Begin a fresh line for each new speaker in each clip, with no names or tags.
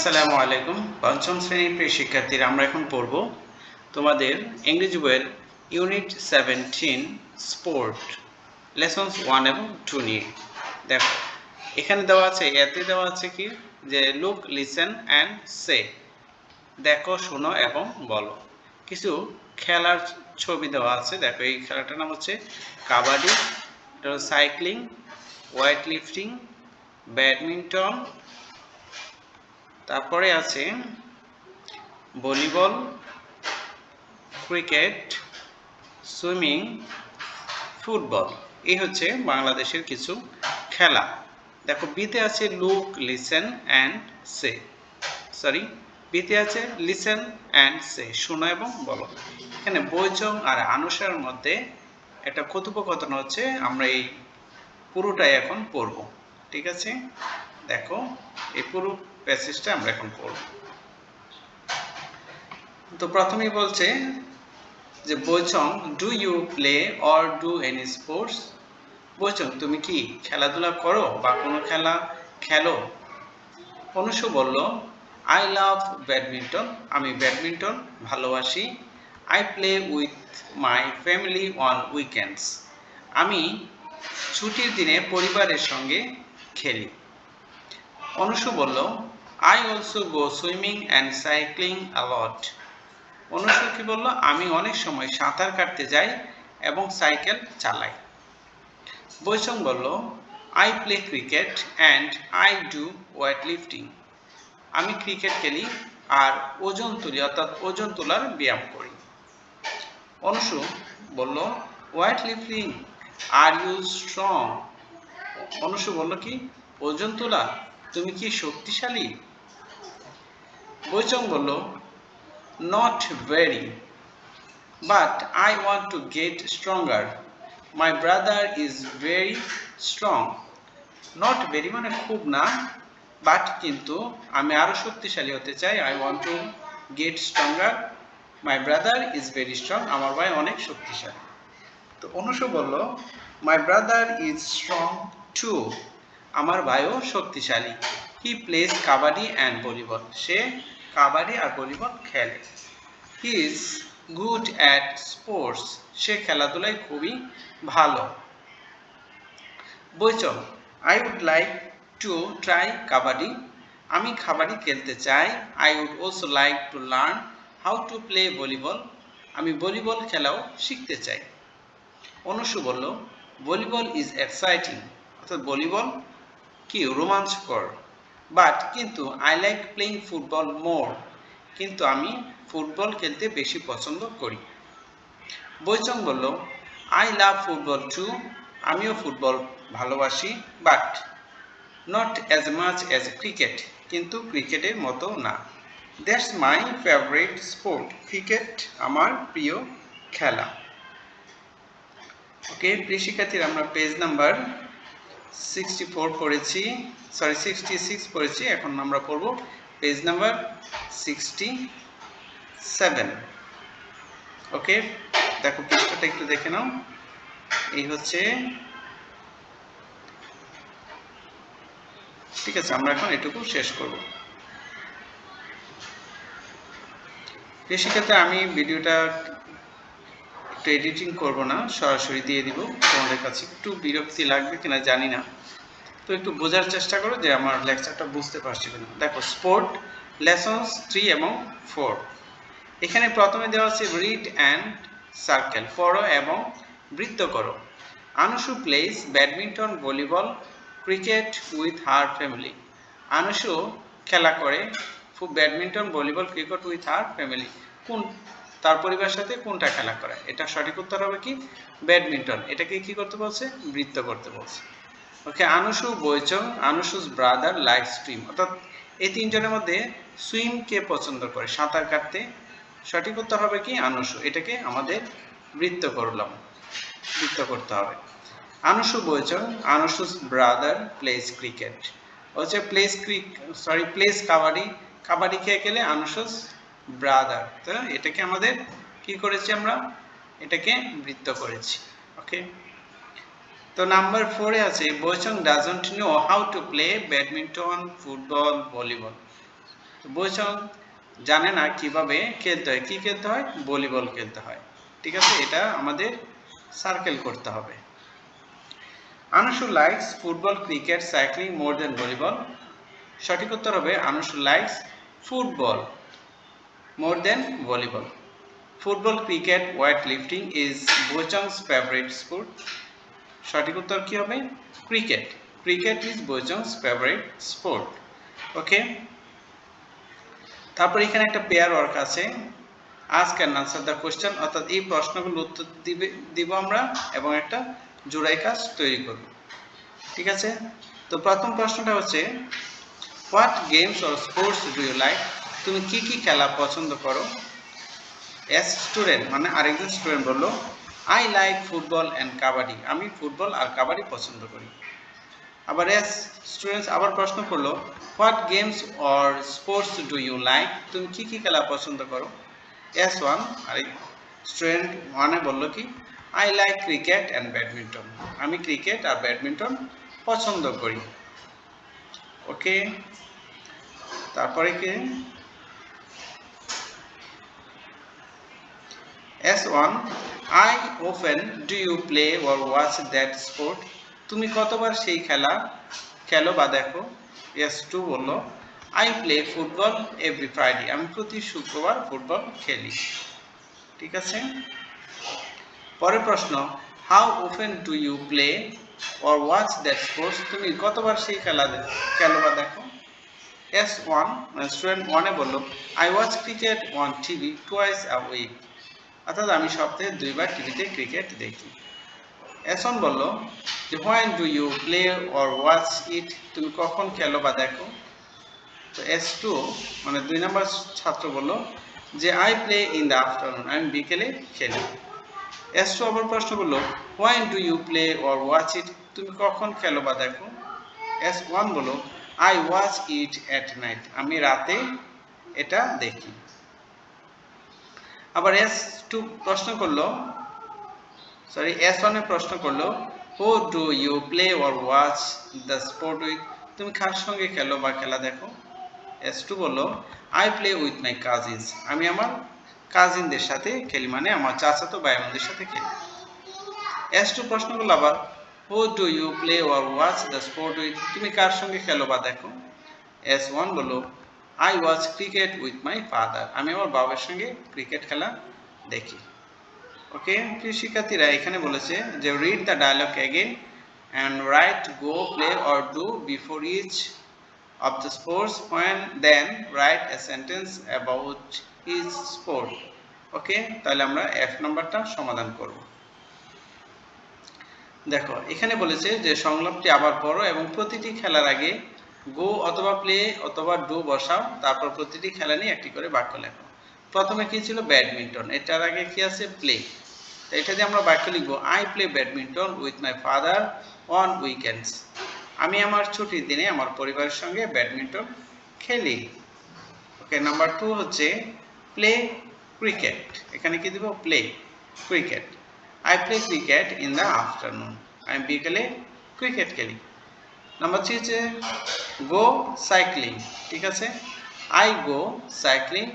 আসসালামু আলাইকুম। পঞ্চম শ্রেণির প্রিয় শিক্ষার্থীরা, আমরা এখন পড়ব তোমাদের ইংরেজি বইয়ের unit seventeen sport lessons one এবং টু নিয়ে। দেখো, এখানে দেওয়া আছে, এতে দেওয়া আছে কি? যে লুক লিসেন অ্যান্ড সে দেখো, শোনো এবং বলো। কিছু খেলার ছবি দেওয়া আছে। দেখো, এই খেলাটার নাম হচ্ছে kabaddi cycling weight lifting badminton তারপরে আছে ভলিবল, ক্রিকেট, সুইমিং, ফুটবল। এই হচ্ছে বাংলাদেশের কিছু খেলা। দেখো, বিতে আছে look, listen and say. Sorry, বিতে আছে লিসেন অ্যান্ড সে শোনো এবং বলো। এখানে বৈচং আর আনুষার মধ্যে একটা কথোপকথন হচ্ছে, আমরা এই পুরোটাই এখন পড়ব। ঠিক আছে? দেখো, এই পুরো প্যাসেজটা আমরা এখন পড়ব তো প্রথমেই বলছে যে, Boichong do you play or do any sports Boichong, তুমি কি খেলাধুলা করো বা কোনো খেলা খেলো? অনুষু বলল আই লাভ ব্যাডমিন্টন আমি ব্যাডমিন্টন ভালোবাসি। I play with my family on weekends আমি ছুটির দিনে পরিবারের সঙ্গে খেলি। অনুষু বলল I also go swimming and cycling a lot Anushu কি বলল, আমি অনেক সময় সাঁতার কাটতে যাই এবং সাইকেল চালাই। বৈশং বলল I play cricket and I do weight lifting আমি ক্রিকেট খেলি আর ওজন তুলি, অর্থাৎ ওজন তোলার ব্যায়াম করি। অনুষু বলল weight lifting are you strong Anushu বলল, কি? ওজন তোলা? তুমি কি শক্তিশালী? বৈচং বলল not very but I want to get stronger my brother is very strong not very মানে খুব না বাট কিন্তু আমি আরও শক্তিশালী হতে চাই। I want to get stronger my brother is very strong আমার ভাই অনেক শক্তিশালী। তো অনুষু বলল my brother is strong too আমার ভাইও শক্তিশালী। He plays kabaddi and volleyball সে কাবাডি আর ভলিবল খেলে। He is good at sports সে খেলাধুলায় খুবই ভালো। Boichong I would like to try kabaddi. আমি কাবাডি খেলতে চাই। I would also like to learn how to play volleyball আমি ভলিবল খেলাও শিখতে চাই। অনুষু বলল ভলিবল ইজ এক্সাইটিং অর্থাৎ ভলিবল কি রোমাঞ্চকর। বাট কিন্তু I like playing football more কিন্তু আমি ফুটবল খেলতে বেশি পছন্দ করি। বৈচং বলল আই লাভ ফুটবল টু আমিও ফুটবল ভালোবাসি but not as much as cricket কিন্তু ক্রিকেটের মতো না। That's my favourite sport cricket আমার প্রিয় খেলা। ওকে প্রিয় শিক্ষার্থীরা, আমরা পেজ নাম্বার সিক্সটি ফোর পড়েছি সরি সিক্সটি সিক্স পড়েছি, এখন আমরা পড়ব page number sixty seven okay দেখো পৃষ্ঠাটা একটু দেখে নাও। এই হচ্ছে ঠিক আছে, আমরা এখন এটুকু শেষ করব। শিক্ষার্থী আমি ভিডিওটা একটু এডিটিং করব না, সরাসরি দিয়ে দিব। তোমাদের কাছে একটু বিরক্তি লাগবে কিনা জানি না। তো একটু বোঝার চেষ্টা করো যে আমার লেকচারটা বুঝতে পারছি কিনা। দেখো স্পোর্ট লেসন্স থ্রি এবং ফোর এখানে প্রথমে দেওয়া আছে রিড অ্যান্ড সার্কেল পড়ো এবং বৃত্ত করো। Anushu plays badminton volleyball cricket with her family Anushu খেলা করে badminton volleyball cricket with her family কোন তার পরিবারের সাথে কোনটা খেলা করে? এটা সঠিক উত্তর হবে কি? ব্যাডমিন্টন। এটাকে কি করতে বলছে? বৃত্ত করতে বলছে। Okay, Anushu Boichong, Anushu's brother life stream. অর্থাৎ এই তিনজনের মধ্যে সুইম কে পছন্দ করে? সাঁতার কাটতে। সঠিক উত্তর হবে কি? আনুষু। এটাকে আমাদের বৃত্ত করলাম। বৃত্ত করতে হবে। Anushu Boichong, Anushu's brother, plays cricket. হচ্ছে plays crick, sorry, plays kabaddi. Kabaddi খেয়ে গেলে আনুষুস ব্রাদার, তো এটাকে আমাদের কি করেছি আমরা? এটাকে বৃত্ত করেছি, ওকে? তো নাম্বার ফোরে আছে, Boichong doesn't know how to play badminton football volleyball Boichong জানে না কীভাবে খেলতে হয়, কি খেলতে হয়? ভলিবল খেলতে হয়। ঠিক আছে? এটা আমাদের সার্কেল করতে হবে। Anushu likes football cricket cycling more then volleyball সঠিক উত্তর হবে Anushu likes football then volleyball football cricket weight lifting is Boichong's favourite sport সঠিক উত্তর কি হবে? Cricket cricket is Boichong's favourite sport okay তারপর এখানে একটা পেয়ার ওয়ার্ক আছে। আজ ক্যান আনসার দ্য কোয়েশ্চেন অর্থাৎ এই প্রশ্নগুলো উত্তর দিবে, দিব আমরা এবং একটা জোড়াই কাজ তৈরি করব। ঠিক আছে? তো প্রথম প্রশ্নটা হচ্ছে what games or sports do you like তুমি কি কি খেলা পছন্দ করো? এস স্টুডেন্ট মানে আরেকজন স্টুডেন্ট বলল I like football and kabaddi. আমি ফুটবল আর কাবাডি পছন্দ করি। আবার এস স্টুডেন্টস আবার প্রশ্ন করল what games or sports do you like তুমি কি কি খেলা পছন্দ করো? এস ওয়ান আর স্টুডেন্ট ওয়ানে বলল কি I like cricket and badminton আমি ক্রিকেট আর ব্যাডমিন্টন পছন্দ করি। ওকে তারপরে কি? S one how often do you play or watch that sport তুমি কতবার সেই খেলা খেলো বা দেখো? এস টু বলল I play football every Friday আমি প্রতি শুক্রবার ফুটবল খেলি। ঠিক আছে? পরের প্রশ্ন how often do you play or watch that sports তুমি কতবার সেই খেলা খেলো বা দেখো? এস ওয়ান স্টুডেন্ট ওয়ানে বলল I watch cricket on TV twice a week অর্থাৎ আমি সপ্তাহে দুইবার টিভিতে ক্রিকেট দেখি। এসন বলল যে when do you play or watch it তুমি কখন খেলো বা দেখো? তো এস টু মানে দুই নম্বর ছাত্র বলল যে I play in the afternoon আমি বিকেলে খেলি। এস টু আবার প্রশ্ন করল when do you play or watch it তুমি কখন খেলো বা দেখো? এস ওয়ান বলো I watch it at night আমি রাতে এটা দেখি। আবার এস টু প্রশ্ন করল। সরি এস ওয়ানে প্রশ্ন করল who do you play or watch the sport with তুমি কার সঙ্গে খেলো বা খেলা দেখো? এস টু বলল I play with my cousins আমি আমার কাজিনদের সাথে খেলি মানে আমার চাচাতো ভাই বোনদের সাথে খেলি। এস টু প্রশ্ন করল আবার who do you play or watch the sport with তুমি কার সঙ্গে খেলো বা দেখো? এস ওয়ান বলল I was cricket with my father আমি আমার বাবার সঙ্গে ক্রিকেট খেলা দেখি। ওকে প্রিয় শিক্ষার্থীরা, এখানে বলেছে যে read the dialogue again and write go play or do before each of the sports when then write a sentence about is sport okay তাহলে আমরা এফ নাম্বারটা সমাধান করব। দেখো, এখানে বলেছে যে, সংলাপটি আবার পড়ো এবং প্রতিটি খেলার আগে গো অথবা প্লে অথবা ডু বসাও, তারপর প্রতিটি খেলা নিয়ে একটি করে বাক্য লেখো। প্রথমে কি ছিল? ব্যাডমিন্টন। এটার আগে কি আছে? প্লে। এটা দিয়ে আমরা বাক্য লিখব I play badminton with my father on weekends আমি আমার ছুটির দিনে আমার পরিবারের সঙ্গে ব্যাডমিন্টন খেলি। ওকে, নাম্বার টু হচ্ছে প্লে ক্রিকেট। এখানে কি দিব? Play cricket. I play cricket in the afternoon আমি বিকেলে ক্রিকেট খেলি। নাম্বার থ্রি হচ্ছে গো সাইক্লিং ঠিক আছে? I go cycling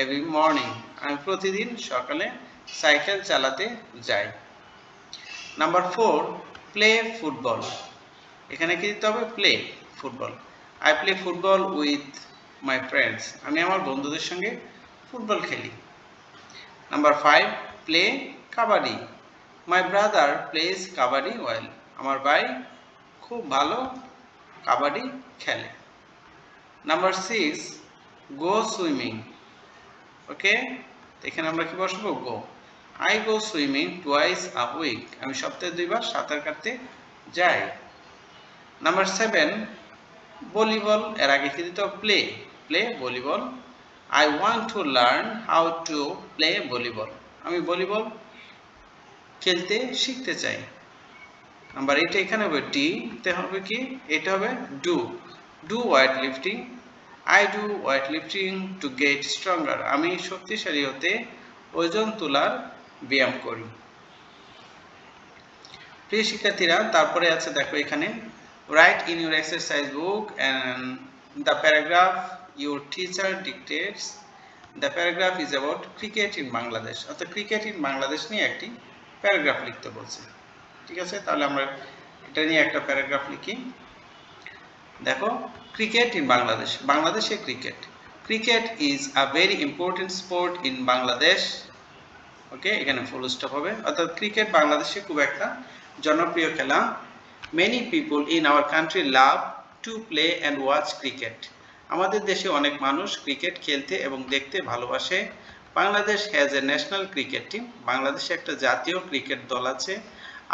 every morning আমি প্রতিদিন সকালে সাইকেল চালাতে যাই। নাম্বার ফোর প্লে ফুটবল এখানে কি দিতে হবে? Play football I play football with my friends আমি আমার বন্ধুদের সঙ্গে ফুটবল খেলি। Number five play kabaddi. My brother plays kabaddi well আমার ভাই খুব ভালো কাবাডি খেলে। Number six go swimming okay এখানে আমরা কি বসবো? Go I go swimming twice a week আমি সপ্তাহে দুইবার সাঁতার কাটতে যাই। নাম্বার সেভেন ভলিবল এর আগে কি দিতে? Play play volleyball I want to learn how to play volleyball আমি ভলিবল খেলতে শিখতে চাই। নাম্বার এইট এখানে হবে ডি তে হবে কি? এটা হবে do. Do weight lifting. I do weight lifting to get stronger. আমি শক্তিশালী হতে ওজন তোলার ব্যায়াম করি। প্রিয় শিক্ষার্থীরা, তারপরে আছে দেখো এখানে। Write in your exercise book and the paragraph your teacher dictates. The paragraph is about cricket in Bangladesh অর্থাৎ ক্রিকেট ইন বাংলাদেশ নিয়ে একটি প্যারাগ্রাফ লিখতে বলছে। ঠিক আছে? তাহলে আমরা এটা নিয়ে একটা প্যারাগ্রাফ লিখি। দেখো ক্রিকেট ইন বাংলাদেশ বাংলাদেশে cricket cricket is a very important sport in Bangladesh okay এখানে ফুল স্টপ হবে। অর্থাৎ ক্রিকেট বাংলাদেশে খুব একটা জনপ্রিয় খেলা। Many people in our country love to play and watch cricket আমাদের দেশে অনেক মানুষ ক্রিকেট খেলতে এবং দেখতে ভালোবাসে। Bangladesh has a national cricket team বাংলাদেশে একটা জাতীয় ক্রিকেট দল আছে।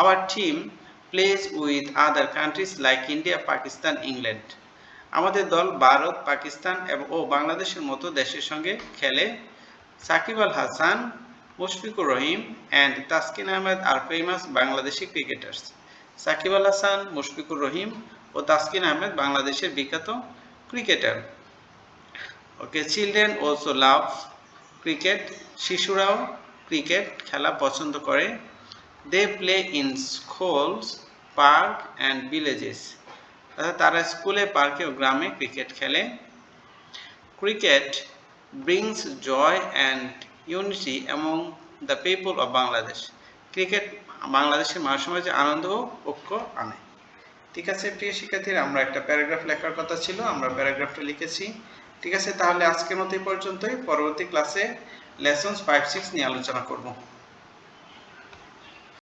Our team plays with other countries like India Pakistan England আমাদের দল ভারত, পাকিস্তান এবং ও বাংলাদেশের মতো দেশের সঙ্গে খেলে। Shakib Al Hasan, Mushfiqur Rahim and Taskin Ahmed are famous Bangladeshi cricketers Shakib Al Hasan, Mushfiqur Rahim ও তাসকিন আহমেদ বাংলাদেশের বিখ্যাত cricketer okay children also love cricket শিশুরাও cricket খেলা পছন্দ করে। They play in schools park and villages অর্থাৎ তারা স্কুলে পার্কে ও গ্রামে ক্রিকেট খেলে। Cricket brings joy and unity among the people of Bangladesh cricket বাংলাদেশের মানব সমাজে আনন্দ ও ঐক্য আনে। ঠিক আছে, প্রিয় শিক্ষার্থীরা, আমরা একটা প্যারাগ্রাফ লেখার কথা ছিল, আমরা প্যারাগ্রাফটা লিখেছি। ঠিক আছে, তাহলে আজকের মতো এই পর্যন্তই। পরবর্তী ক্লাসে লেসন্স ফাইভ সিক্স নিয়ে আলোচনা করব।